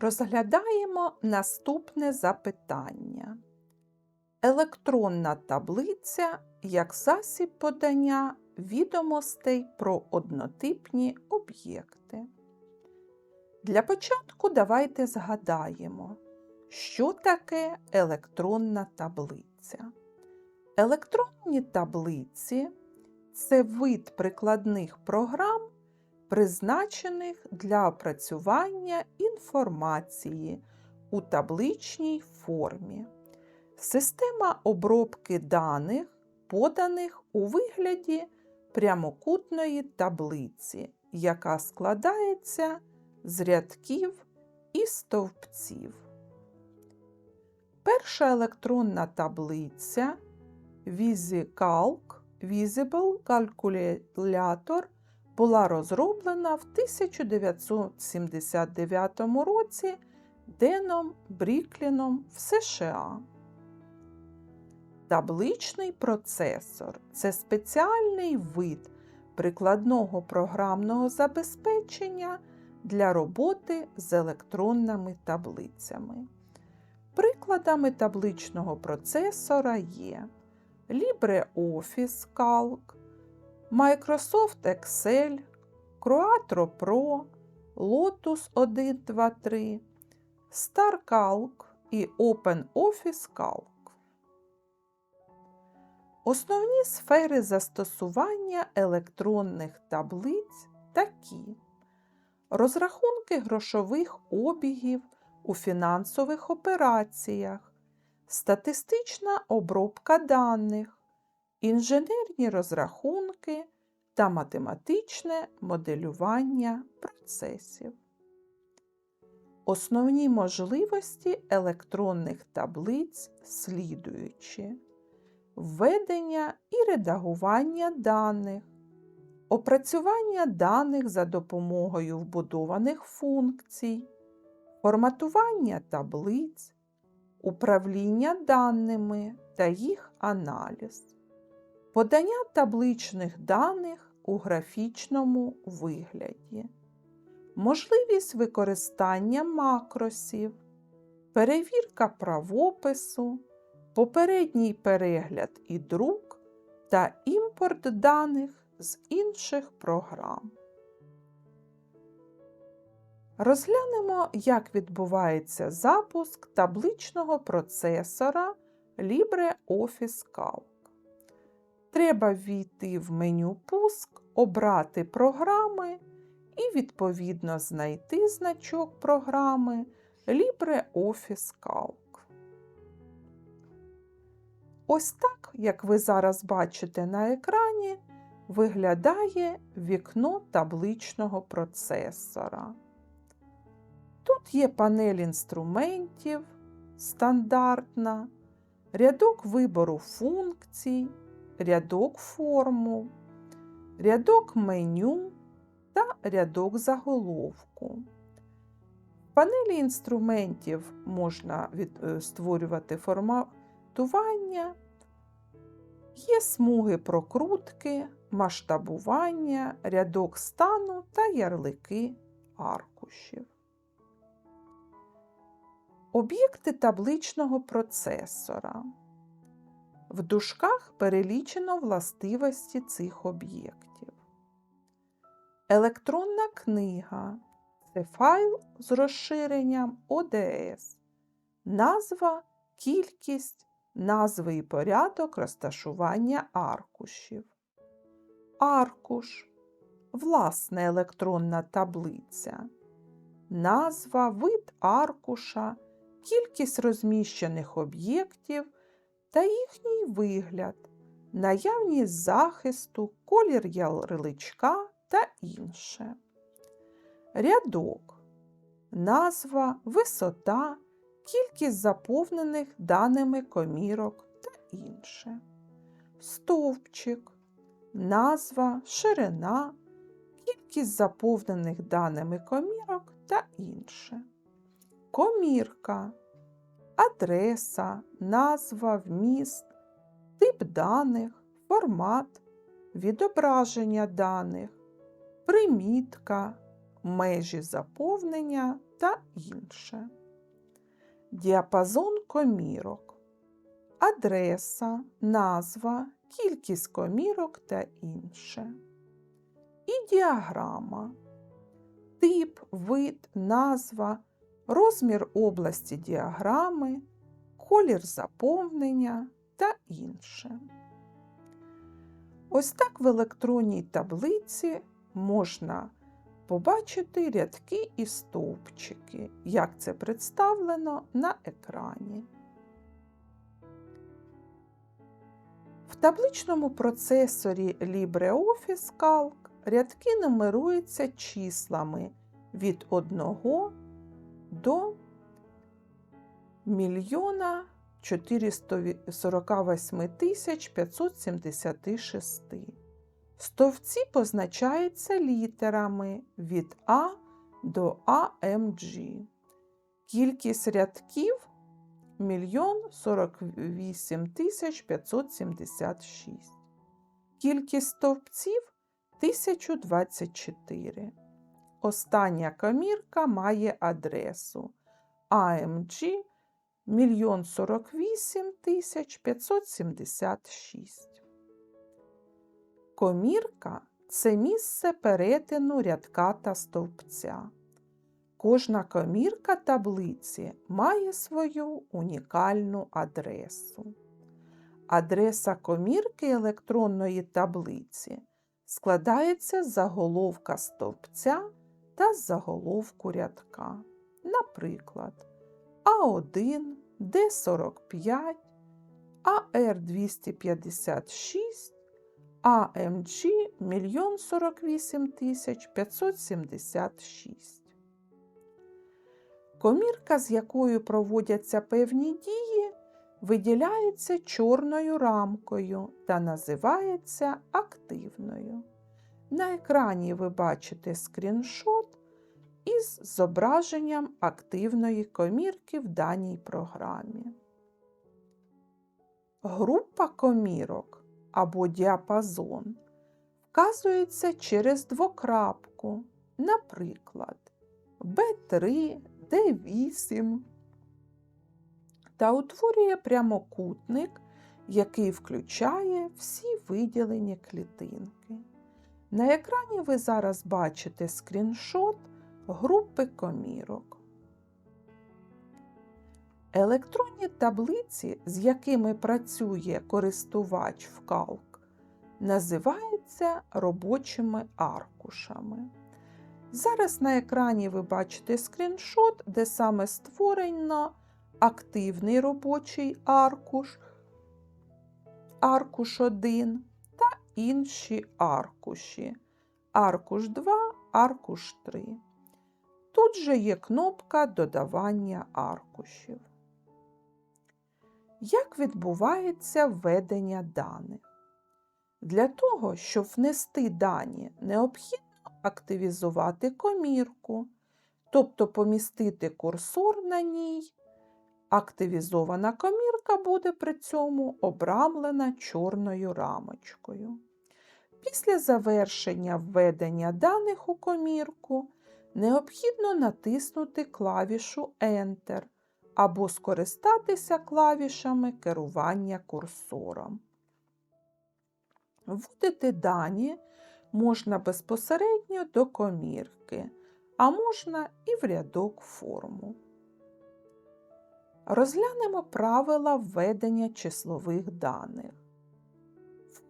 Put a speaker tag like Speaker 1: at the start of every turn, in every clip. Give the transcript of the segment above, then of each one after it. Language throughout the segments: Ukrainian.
Speaker 1: Розглядаємо наступне запитання. Електронна таблиця як засіб подання відомостей про однотипні об'єкти. Для початку давайте згадаємо, що таке електронна таблиця. Електронні таблиці це вид прикладних програм, призначених для опрацювання інформації у табличній формі. Система обробки даних, поданих у вигляді прямокутної таблиці, яка складається з рядків і стовпців. Перша електронна таблиця VisiCalc Visible Calculator була розроблена в 1979 році Деном Брікліном в США. Табличний процесор це спеціальний вид прикладного програмного забезпечення для роботи з електронними таблицями. Прикладами табличного процесора є LibreOffice Calc, Microsoft Excel, Quattro Pro, Lotus 123, StarCalc і OpenOffice Calc. Основні сфери застосування електронних таблиць такі: розрахунки грошових обігів у фінансових операціях, статистична обробка даних, інженерні розрахунки та математичне моделювання процесів. Основні можливості електронних таблиць слідуючі. Введення і редагування даних, опрацювання даних за допомогою вбудованих функцій, форматування таблиць, управління даними та їх аналіз, подання табличних даних у графічному вигляді, можливість використання макросів, перевірка правопису попередній перегляд і друк та імпорт даних з інших програм. Розглянемо, як відбувається запуск табличного процесора LibreOffice Calc. Треба ввійти в меню Пуск, обрати програми і відповідно знайти значок програми LibreOffice Calc. Ось так, як ви зараз бачите на екрані, виглядає вікно табличного процесора. Тут є панель інструментів стандартна, рядок вибору функцій, рядок формул, рядок меню та рядок заголовку. В панелі інструментів можна е, створювати форматування, є смуги прокрутки, масштабування, рядок стану та ярлики аркушів. Об'єкти табличного процесора. В дужках перелічено властивості цих об'єктів. Електронна книга це файл з розширенням ODS, назва, кількість, назви і порядок розташування аркушів. Аркуш власна електронна таблиця, назва, вид аркуша, кількість розміщених об'єктів та їхній вигляд, наявність захисту, колір ярличка та інше. Рядок, назва, висота, кількість заповнених даними комірок та інше. Стовпчик, назва, ширина, кількість заповнених даними комірок та інше. Комірка, адреса, назва, вміст, тип даних, формат, відображення даних, примітка, межі заповнення та інше. Діапазон комірок, адреса, назва, кількість комірок та інше. І діаграма, тип, вид, назва, розмір області діаграми, колір заповнення та інше. Ось так в електронній таблиці можна побачити рядки і стовпчики, як це представлено на екрані. В табличному процесорі LibreOffice Calc рядки нумеруються числами від 1 до мільйона 448 тисяч 576. Стовпці позначаються літерами від А до AMG. Кількість рядків 1 48 тисяч 576. Кількість стовпців 1024. Остання комірка має адресу AMG 1 48 576. Комірка це місце перетину рядка та стовпця. Кожна комірка таблиці має свою унікальну адресу. Адреса комірки електронної таблиці складається з заголовка стовпця та заголовку рядка. Наприклад, А1, Д45, АР256, АМГ 1 48 576. Комірка, з якою проводяться певні дії, виділяється чорною рамкою та називається активною. На екрані ви бачите скріншот із зображенням активної комірки в даній програмі. Група комірок або діапазон вказується через двокрапку, наприклад, B3, D8 та утворює прямокутник, який включає всі виділені клітинки. На екрані ви зараз бачите скріншот групи комірок. Електронні таблиці, з якими працює користувач в Calc, називаються робочими аркушами. Зараз на екрані ви бачите скріншот, де саме створено активний робочий аркуш, аркуш 1 та інші аркуші. Аркуш 2, аркуш 3. Тут же є кнопка додавання аркушів. Як відбувається введення даних? Для того, щоб внести дані, необхідно активізувати комірку, тобто помістити курсор на ній. Активізована комірка буде при цьому обрамлена чорною рамочкою. Після завершення введення даних у комірку необхідно натиснути клавішу Enter або скористатися клавішами керування курсором. Вводити дані можна безпосередньо до комірки, а можна і в рядок форму. Розглянемо правила введення числових даних.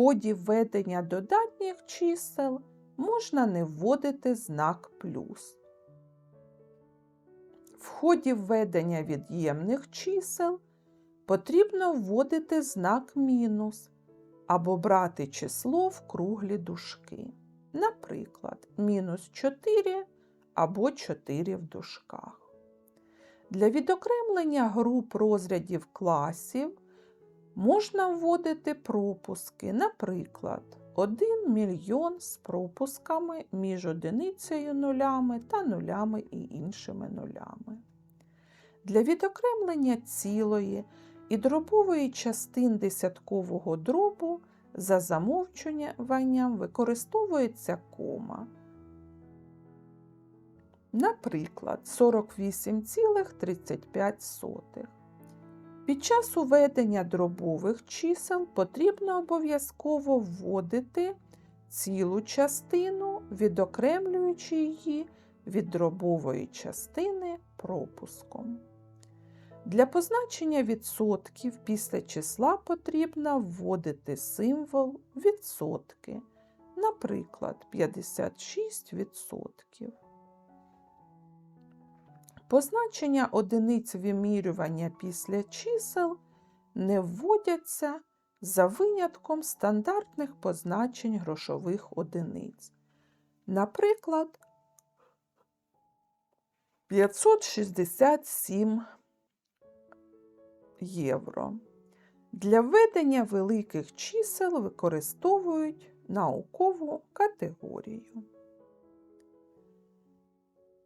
Speaker 1: Ході введення додатніх чисел можна не вводити знак плюс. В ході введення від'ємних чисел потрібно вводити знак мінус або брати число в круглі дужки. Наприклад, мінус 4 або 4 в дужках. Для відокремлення груп розрядів класів можна вводити пропуски, наприклад, 1 мільйон з пропусками між одиницею нулями та нулями і іншими нулями. Для відокремлення цілої і дробової частин десяткового дробу за замовчуванням використовується кома. Наприклад, 48,35. Під час уведення дробових чисел потрібно обов'язково вводити цілу частину, відокремлюючи її від дробової частини пропуском. Для позначення відсотків після числа потрібно вводити символ відсотки, наприклад, 56%. Позначення одиниць вимірювання після чисел не вводяться за винятком стандартних позначень грошових одиниць. Наприклад, 567 євро. Для введення великих чисел використовують наукову категорію.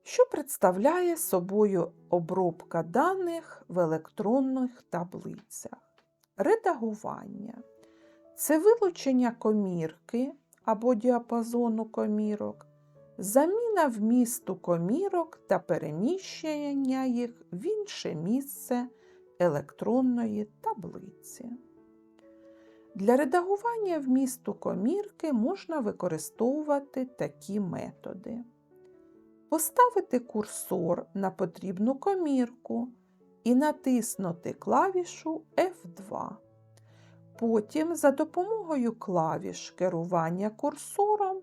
Speaker 1: Що представляє собою обробка даних в електронних таблицях? Редагування це вилучення комірки або діапазону комірок, заміна вмісту комірок та переміщення їх в інше місце електронної таблиці. Для редагування вмісту комірки можна використовувати такі методи. Поставити курсор на потрібну комірку і натиснути клавішу F2. Потім за допомогою клавіш керування курсором,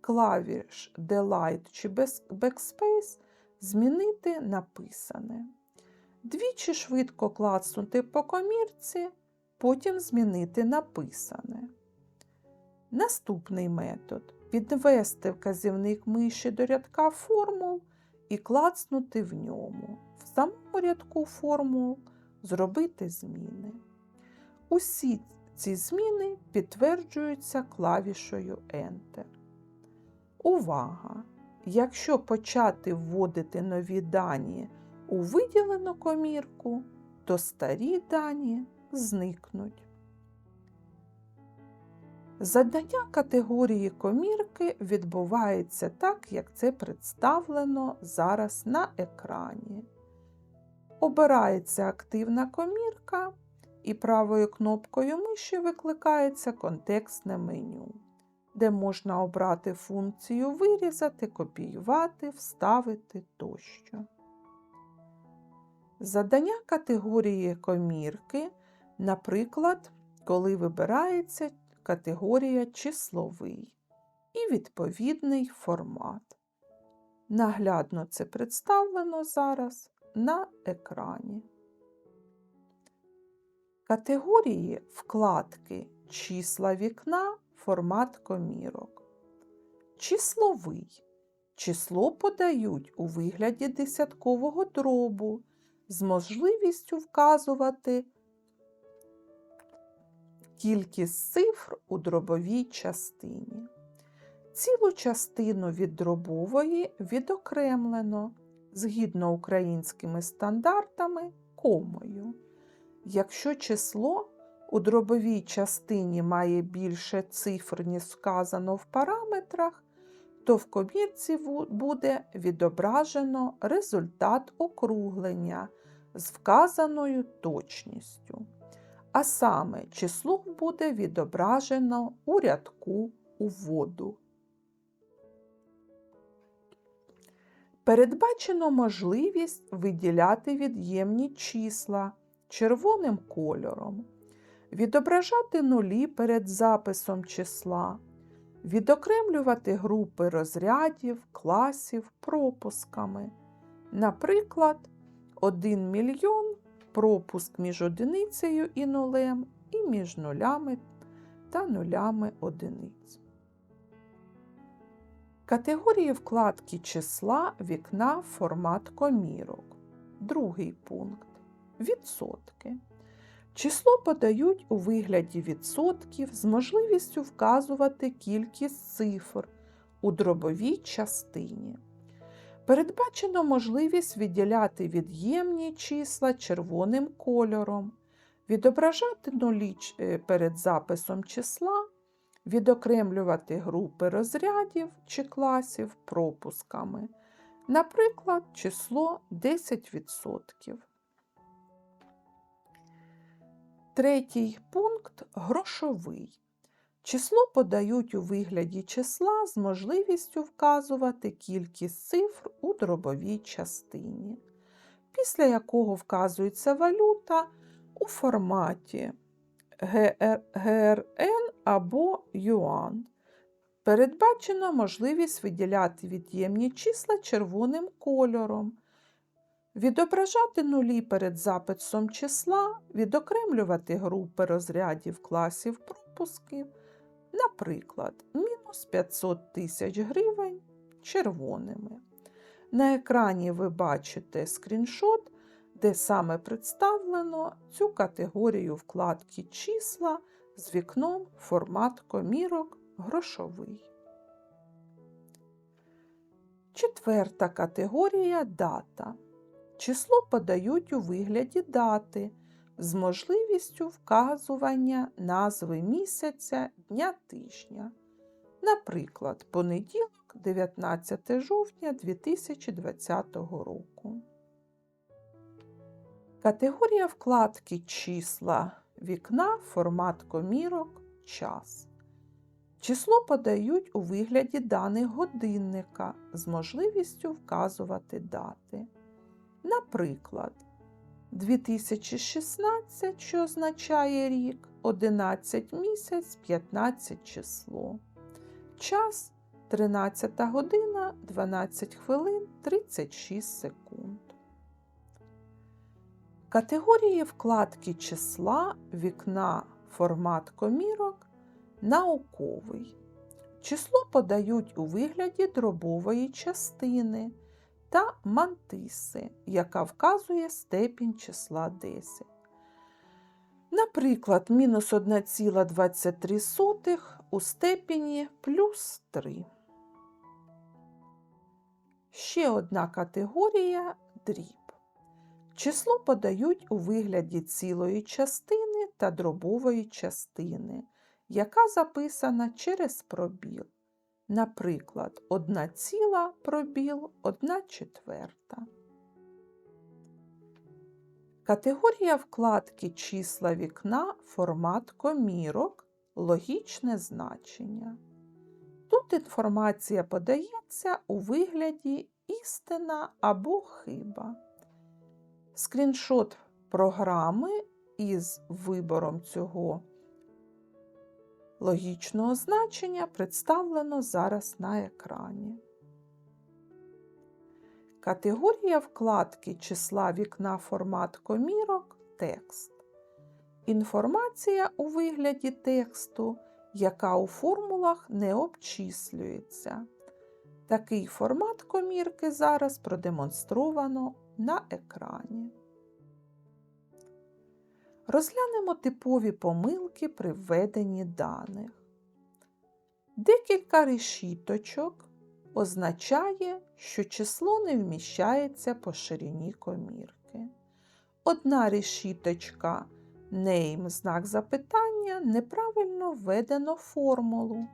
Speaker 1: клавіш Delete чи Backspace змінити написане. Двічі швидко клацнути по комірці, потім змінити написане. Наступний метод підвести вказівник миші до рядка формул і клацнути в ньому. В самому рядку формул зробити зміни. Усі ці зміни підтверджуються клавішою Enter. Увага! Якщо почати вводити нові дані у виділену комірку, то старі дані зникнуть. Задання категорії комірки відбувається так, як це представлено зараз на екрані. Обирається активна комірка і правою кнопкою миші викликається контекстне меню, де можна обрати функцію вирізати, копіювати, вставити тощо. Задання категорії комірки, наприклад, коли вибирається категорія числовий і відповідний формат. Наглядно це представлено зараз на екрані. Категорії вкладки Числа вікна, формат комірок. Числовий. Число подають у вигляді десяткового дробу з можливістю вказувати кількість цифр у дробовій частині. Цілу частину від дробової відокремлено згідно українськими стандартами комою. Якщо число у дробовій частині має більше цифр, ніж сказано в параметрах, то в комірці буде відображено результат округлення з вказаною точністю. А саме число буде відображено у рядку уводу. Передбачено можливість виділяти від'ємні числа червоним кольором, відображати нулі перед записом числа, відокремлювати групи розрядів, класів пропусками. Наприклад, 1 мільйон пропуск між одиницею і нулем, і між нулями та нулями одиниць. Категорії вкладки числа вікна формат комірок. Другий пункт відсотки. Число подають у вигляді відсотків з можливістю вказувати кількість цифр у дробовій частині. Передбачено можливість відділяти від'ємні числа червоним кольором, відображати нулі е, перед записом числа, відокремлювати групи розрядів чи класів пропусками. Наприклад, число 10%. Третій пункт грошовий. Число подають у вигляді числа з можливістю вказувати кількість цифр у дробовій частині, після якого вказується валюта у форматі ГР- ГРН або юан. Передбачено можливість виділяти від'ємні числа червоним кольором, відображати нулі перед записом числа, відокремлювати групи розрядів класів пропусків, наприклад, мінус 500 тисяч гривень червоними. На екрані ви бачите скріншот, де саме представлено цю категорію вкладки числа з вікном формат комірок грошовий. Четверта категорія дата. Число подають у вигляді дати з можливістю вказування назви місяця дня тижня. Наприклад, понеділок, 19 жовтня 2020 року. Категорія вкладки числа вікна формат комірок час. Число подають у вигляді даних годинника з можливістю вказувати дати. Наприклад, 2016, що означає рік, 11 місяць, 15 число. Час 13 година 12 хвилин 36 секунд. Категорії вкладки числа вікна формат комірок науковий. Число подають у вигляді дробової частини та мантиси, яка вказує степінь числа 10. Наприклад, мінус 1,23 у степені плюс 3. Ще одна категорія дріб. Число подають у вигляді цілої частини та дробової частини, яка записана через пробіл. Наприклад, 1 ціла пробіл 1 четверта. Категорія вкладки числа вікна формат комірок логічне значення. Тут інформація подається у вигляді істина або хиба. Скріншот програми із вибором цього логічного значення представлено зараз на екрані. Категорія вкладки числа вікна формат комірок текст. Інформація у вигляді тексту, яка у формулах не обчислюється. Такий формат комірки зараз продемонстровано на екрані. Розглянемо типові помилки при введенні даних. Декілька решіточок означає, що число не вміщається по ширині комірки. Одна решіточка name знак запитання неправильно введено формулу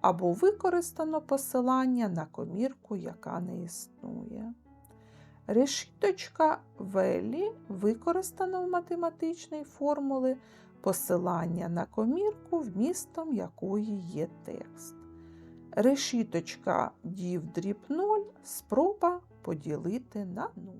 Speaker 1: або використано посилання на комірку, яка не існує. Решіточка Велі використана в математичній формулі посилання на комірку, вмістом якої є текст. Решіточка дів дріб 0 спроба поділити на 0.